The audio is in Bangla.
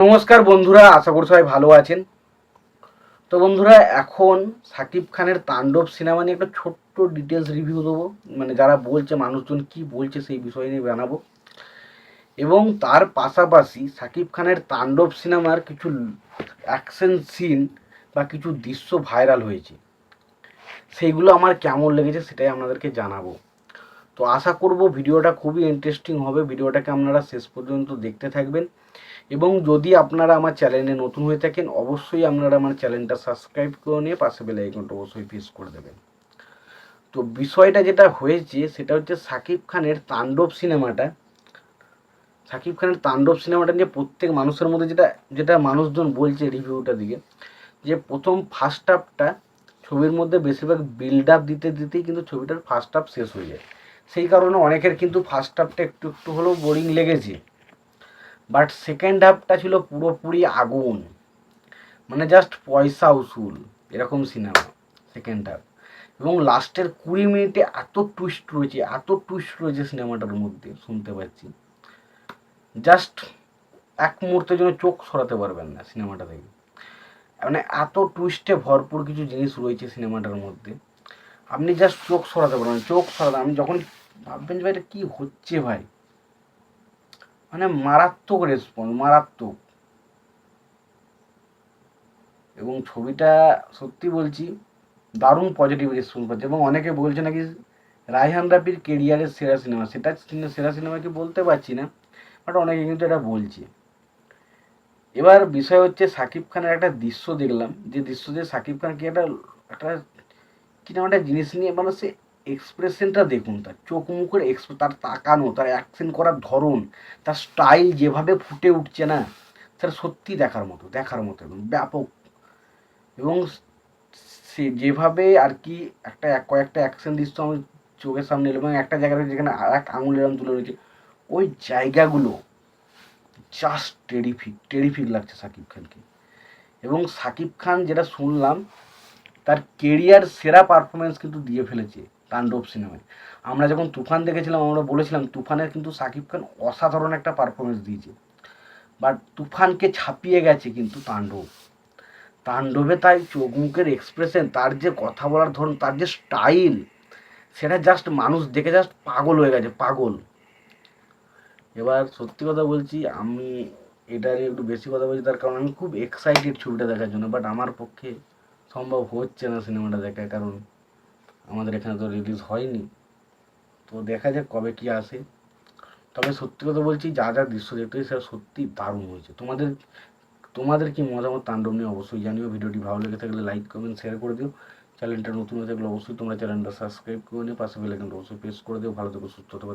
নমস্কার বন্ধুরা, আশা করি সবাই ভালো আছেন। তো বন্ধুরা, এখন সাকিব খানের তাণ্ডব সিনেমা নিয়ে একটা ছোট্ট ডিটেলস রিভিউ দেবো। মানে যারা বলছে মানুষজন কি বলছে সেই বিষয় নিয়ে জানাব। এবং তার পাশাপাশি সাকিব খানের তাণ্ডব সিনেমার কিছু অ্যাকশন সিন বা কিছু দৃশ্য ভাইরাল হয়েছে। সেইগুলো আমার কেমন লেগেছে সেটাই আপনাদেরকে জানাব। তো আশা করব ভিডিওটা খুবই ইন্টারেস্টিং হবে। ভিডিওটাকে আপনারা শেষ পর্যন্ত দেখতে থাকবেন। এবং যদি আপনারা আমার চ্যানেলে নতুন হয়ে থাকেন, অবশ্যই আপনারা আমার চ্যানেলটা সাবস্ক্রাইব করে নিয়ে পাশে বেল আইকনটা অবশ্যই প্রেস করে দেবেন। তো বিষয়টা যেটা হয়েছে, সেটা হচ্ছে সাকিব খানের তাণ্ডব সিনেমাটা। সাকিব খানের তাণ্ডব সিনেমাটা নিয়ে প্রত্যেক মানুষের মধ্যে যেটা যেটা মানুষজন বলছে রিভিউটা দিকে, যে প্রথম ফার্স্ট হাফটা ছবির মধ্যে বেশিরভাগ বিল্ড আপ দিতে দিতেই কিন্তু ছবিটার ফার্স্ট হাফ শেষ হয়ে যায়। সেই কারণে অনেকের কিন্তু ফার্স্ট হাফটা একটু একটু হলেও বোরিং লেগেছে। বাট সেকেন্ড হাফটা ছিল পুরোপুরি আগুন। মানে জাস্ট পয়সা উসুল, এরকম সিনেমা সেকেন্ড হাফ এবং লাস্টের কুড়ি মিনিটে এত টুইস্ট রয়েছে, এত টুইস্ট রয়েছে সিনেমাটার মধ্যে, শুনতে পাচ্ছি। জাস্ট এক মুহূর্তের জন্য চোখ সরাতে পারবেন না সিনেমাটা থেকে মানে এত টুইস্টে ভরপুর কিছু জিনিস রয়েছে সিনেমাটার মধ্যে। আপনি জাস্ট চোখ সরাতে পারবেন। চোখ সরাতে আমি যখন ভাববেন যে ভাই এটা কী হচ্ছে ভাই? মানে মারাত্মক রেসপন্স মারাত্মক। এবং ছবিটা সত্যি বলছি, দারুণ পজিটিভ রেসপন্স পাচ্ছে। এবং অনেকে বলছে নাকি রায়হান রাফির কেরিয়ারের সেরা সিনেমা সেটা সেরা সিনেমা কি বলতে পারছি না বাট অনেকে কিন্তু এটা বলছে। এবার বিষয় হচ্ছে সাকিব খানের একটা দৃশ্য দেখলাম। যে দৃশ্য দিয়ে সাকিব খান কি একটা একটা কি নাম একটা জিনিস নিয়ে মানে সে এক্সপ্রেশনটা দেখুন, তার চোখ মুখের এক্স, তার তাকানো, তার অ্যাকশন করার ধরন, তার স্টাইল যেভাবে ফুটে উঠছে না সেটা সত্যি দেখার মতো দেখার মতো একদম ব্যাপক। এবং সে যেভাবে আর কি একটা কয়েকটা অ্যাকশন দৃশ্য আমার চোখের সামনে এলো, এবং একটা জায়গায় যেখানে আর এক আঙুল এরম তুলে রয়েছে, ওই জায়গাগুলো জাস্ট টেরিফিক টেরিফিক লাগছে সাকিব খানকে। এবং সাকিব খান যেটা শুনলাম, তার কেরিয়ার সেরা পারফরমেন্স কিন্তু দিয়ে ফেলেছে। তাণ্ডব সিনেমায়। আমরা যখন তুফান দেখেছিলাম, আমরা বলেছিলাম, তুফানের কিন্তু সাকিব খান অসাধারণ একটা পারফরমেন্স দিয়েছে। বাট তুফানকে ছাপিয়ে গেছে কিন্তু তাণ্ডব। তাণ্ডবে তাই চোখ মুখের এক্সপ্রেশন তার যে কথা বলার ধরন, তার যে স্টাইল সেটা জাস্ট মানুষ দেখে জাস্ট পাগল হয়ে গেছে, পাগল। এবার সত্যি কথা বলছি, আমি এটা নিয়ে একটু বেশি কথা বলছি, তার কারণ আমি খুব এক্সাইটেড ছবিটা দেখার জন্য বাট আমার পক্ষে সম্ভব হচ্ছে না সিনেমাটা দেখা কারণ। আমাদের এখানে তো রিলিজ হয়নি। তো দেখা যাক কবে কি আসে। তবে সত্যি কথা বলছি, যা যা দৃশ্য দেখতে সেটা সত্যি দারুণ হয়েছে। তোমাদের তোমাদের কি মতামত তাণ্ডব নিয়ে অবশ্যই জানিও। ভিডিওটি ভালো লেগে থাকলে লাইক কমেন্ট শেয়ার করে দিও। চ্যানেলটা নতুন হয়ে থাকলে অবশ্যই তোমরা চ্যানেলটা সাবস্ক্রাইব করে নিও। পাশে বেলাইকনটা অবশ্যই প্রেস করে দিও। ভালো থেকে, সুস্থ থেকো।